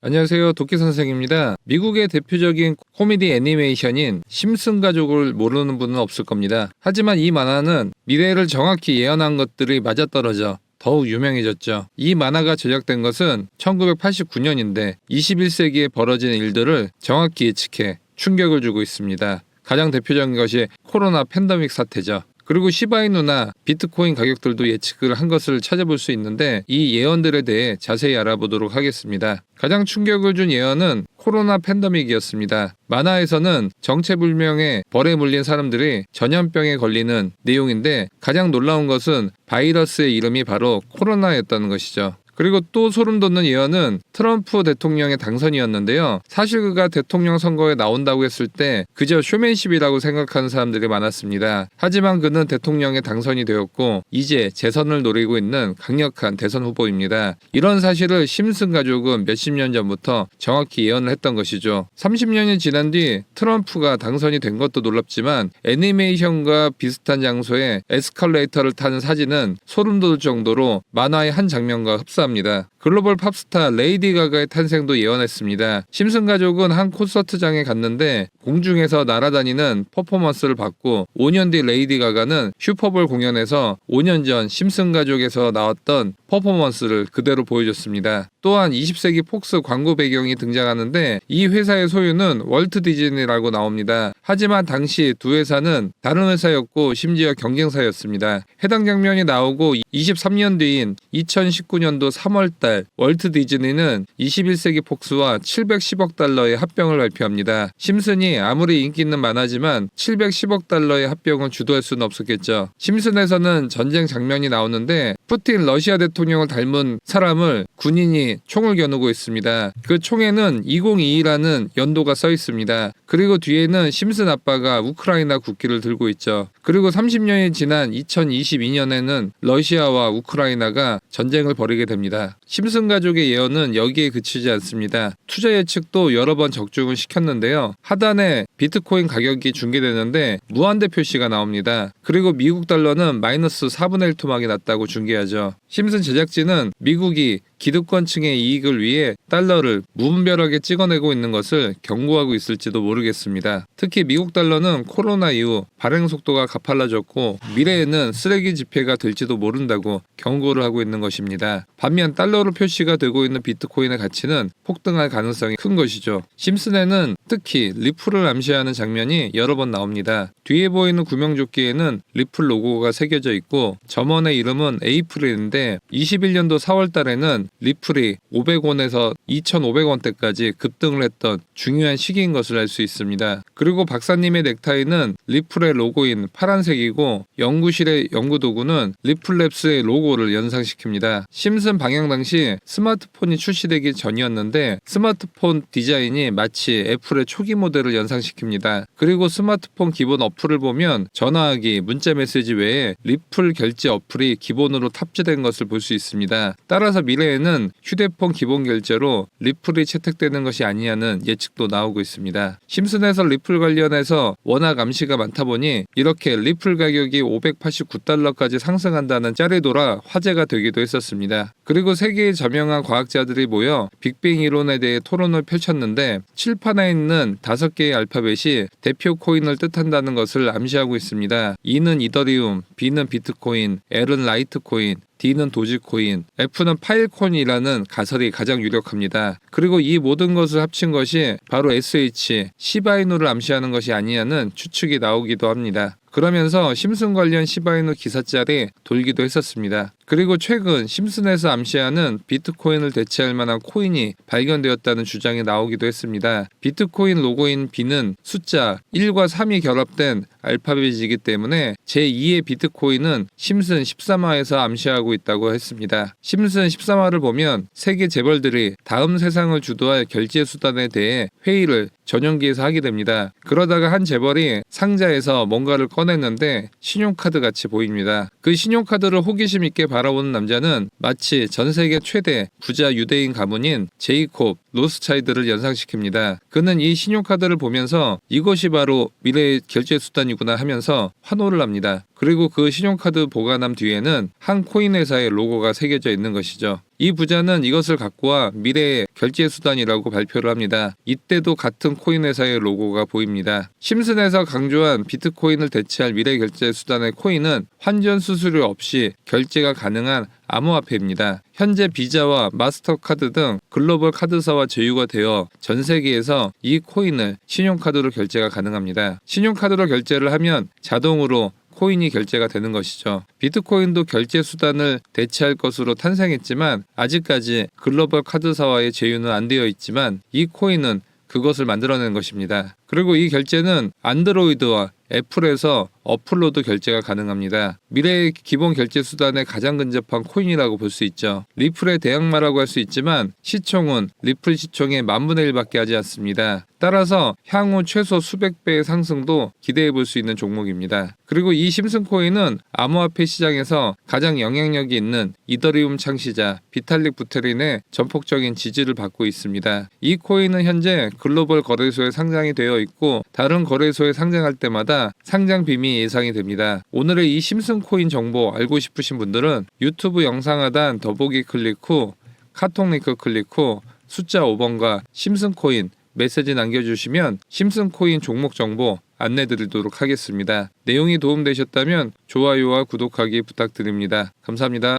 안녕하세요. 도끼 선생입니다. 미국의 대표적인 코미디 애니메이션인 심슨 가족을 모르는 분은 없을 겁니다. 하지만 이 만화는 미래를 정확히 예언한 것들이 맞아떨어져 더욱 유명해졌죠. 이 만화가 제작된 것은 1989년인데 21세기에 벌어진 일들을 정확히 예측해 충격을 주고 있습니다. 가장 대표적인 것이 코로나 팬데믹 사태죠. 그리고 시바이누나 비트코인 가격들도 예측을 한 것을 찾아볼 수 있는데 이 예언들에 대해 자세히 알아보도록 하겠습니다. 가장 충격을 준 예언은 코로나 팬데믹이었습니다. 만화에서는 정체불명의 벌에 물린 사람들이 전염병에 걸리는 내용인데 가장 놀라운 것은 바이러스의 이름이 바로 코로나였다는 것이죠. 그리고 또 소름 돋는 예언은 트럼프 대통령의 당선이었는데요. 사실 그가 대통령 선거에 나온다고 했을 때 그저 쇼맨십이라고 생각하는 사람들이 많았습니다. 하지만 그는 대통령에 당선이 되었고 이제 재선을 노리고 있는 강력한 대선 후보입니다. 이런 사실을 심슨 가족은 몇십 년 전부터 정확히 예언을 했던 것이죠. 30년이 지난 뒤 트럼프가 당선이 된 것도 놀랍지만 애니메이션과 비슷한 장소에 에스컬레이터를 타는 사진은 소름 돋을 정도로 만화의 한 장면과 흡사 합니다. 글로벌 팝스타 레이디 가가의 탄생도 예언했습니다. 심슨 가족은 한 콘서트장에 갔는데 공중에서 날아다니는 퍼포먼스를 받고 5년 뒤 레이디 가가는 슈퍼볼 공연에서 5년 전 심슨 가족에서 나왔던 퍼포먼스를 그대로 보여줬습니다. 또한 20세기 폭스 광고 배경이 등장하는데 이 회사의 소유는 월트 디즈니라고 나옵니다. 하지만 당시 두 회사는 다른 회사였고 심지어 경쟁사였습니다. 해당 장면이 나오고 23년 뒤인 2019년도 3월달 월트 디즈니는 21세기 폭스와 710억 달러의 합병을 발표합니다. 심슨이 아무리 인기 있는 만화지만 710억 달러의 합병을 주도할 수는 없었겠죠. 심슨에서는 전쟁 장면이 나오는데 푸틴 러시아 대통령 을 닮은 사람을 군인이 총을 겨누고 있습니다. 그 총에는 2022라는 연도가 써 있습니다. 그리고 뒤에는 심슨 아빠가 우크라이나 국기를 들고 있죠. 그리고 30년이 지난 2022년에는 러시아와 우크라이나가 전쟁을 벌이게 됩니다. 심슨 가족의 예언은 여기에 그치지 않습니다. 투자 예측도 여러 번 적중을 시켰는데요. 하단에 비트코인 가격이 중계되는데 무한대 표시가 나옵니다. 그리고 미국 달러는 마이너스 4분의 1 토막이 났다고 중계하죠. 심슨 제작진은 미국이 기득권층의 이익을 위해 달러를 무분별하게 찍어내고 있는 것을 경고하고 있을지도 모르겠습니다. 특히 미국 달러는 코로나 이후 발행 속도가 가팔라졌고 미래에는 쓰레기 지폐가 될지도 모른다고 경고를 하고 있는 것입니다. 반면 달러로 표시가 되고 있는 비트코인의 가치는 폭등할 가능성이 큰 것이죠. 심슨에는 특히 리플을 암시하는 장면이 여러 번 나옵니다. 뒤에 보이는 구명조끼에는 리플 로고가 새겨져 있고 점원의 이름은 에이프릴인데 21년도 4월 달에는 리플이 500원에서 2,500원대까지 급등을 했던 중요한 시기인 것을 알 수 있습니다. 그리고 박사님의 넥타이는 리플의 로고인 파란색이고 연구실의 연구 도구는 리플랩스의 로고를 연상시킵니다. 심슨 방영 당시 스마트폰이 출시되기 전이었는데 스마트폰 디자인이 마치 애플의 초기 모델을 연상시킵니다. 그리고 스마트폰 기본 어플을 보면 전화하기, 문자 메시지 외에 리플 결제 어플이 기본으로 탑재된 것을 볼 수 있습니다. 따라서 미래에 는 휴대폰 기본 결제로 리플이 채택되는 것이 아니냐는 예측도 나오고 있습니다. 심슨에서 리플 관련해서 워낙 암시가 많다 보니 이렇게 리플 가격이 589달러까지 상승한다는 돌아 화제가 되기도 했었습니다. 그리고 세계의 저명한 과학자들이 모여 빅뱅 이론에 대해 토론을 펼쳤는데 칠판에 있는 다섯 개의 알파벳이 대표 코인을 뜻한다는 것을 암시하고 있습니다. E는 이더리움, B는 비트코인, L은 라이트코인, D는 도지코인, F는 파일콘이라는 가설이 가장 유력합니다. 그리고 이 모든 것을 합친 것이 바로 SH, 시바이누를 암시하는 것이 아니냐는 추측이 나오기도 합니다. 그러면서 심슨 관련 시바이누 기사짤이 돌기도 했었습니다. 그리고 최근 심슨에서 암시하는 비트코인을 대체할 만한 코인이 발견되었다는 주장이 나오기도 했습니다. 비트코인 로고인 B는 숫자 1과 3이 결합된 알파벳이기 때문에 제2의 비트코인은 심슨 13화에서 암시하고 있다고 했습니다. 심슨 13화를 보면 세계 재벌들이 다음 세상을 주도할 결제 수단에 대해 회의를 전용기에서 하게 됩니다. 그러다가 한 재벌이 상자에서 뭔가를 꺼냈는데 신용카드 같이 보입니다. 그 신용카드를 호기심 있게 바라보는 남자는 마치 전 세계 최대 부자 유대인 가문인 제이콥 로스차이드를 연상시킵니다. 그는 이 신용카드를 보면서 이것이 바로 미래의 결제 수단이구나 하면서 환호를 합니다. 그리고 그 신용카드 보관함 뒤에는 한 코인 회사의 로고가 새겨져 있는 것이죠. 이 부자는 이것을 갖고 와 미래의 결제 수단이라고 발표를 합니다. 이때도 같은 코인 회사의 로고가 보입니다. 심슨에서 강조한 비트코인을 대체할 미래 결제 수단의 코인은 환전 수수료 없이 결제가 가능한 암호화폐입니다. 현재 비자와 마스터카드 등 글로벌 카드사와 제휴가 되어 전 세계에서 이 코인을 신용카드로 결제가 가능합니다. 신용카드로 결제를 하면 자동으로 코인이 결제가 되는 것이죠. 비트코인도 결제 수단을 대체할 것으로 탄생했지만 아직까지 글로벌 카드사와의 제휴는 안 되어 있지만 이 코인은 그것을 만들어낸 것입니다. 그리고 이 결제는 안드로이드와 애플에서 어플로도 결제가 가능합니다. 미래의 기본 결제 수단에 가장 근접한 코인이라고 볼 수 있죠. 리플의 대항마라고 할 수 있지만 시총은 리플 시총의 만분의 1밖에 하지 않습니다. 따라서 향후 최소 수백 배의 상승도 기대해 볼 수 있는 종목입니다. 그리고 이 심슨 코인은 암호화폐 시장에서 가장 영향력이 있는 이더리움 창시자 비탈릭 부테린의 전폭적인 지지를 받고 있습니다. 이 코인은 현재 글로벌 거래소에 상장이 되어 있고 다른 거래소에 상장할 때마다 상장 예상이 됩니다. 오늘의 이 심슨 코인 정보 알고 싶으신 분들은 유튜브 영상 하단 더보기 클릭 후 카톡 링크 클릭 후 숫자 5번과 심슨 코인 메시지 남겨주시면 심슨 코인 종목 정보 안내 드리도록 하겠습니다. 내용이 도움되셨다면 좋아요와 구독하기 부탁드립니다. 감사합니다.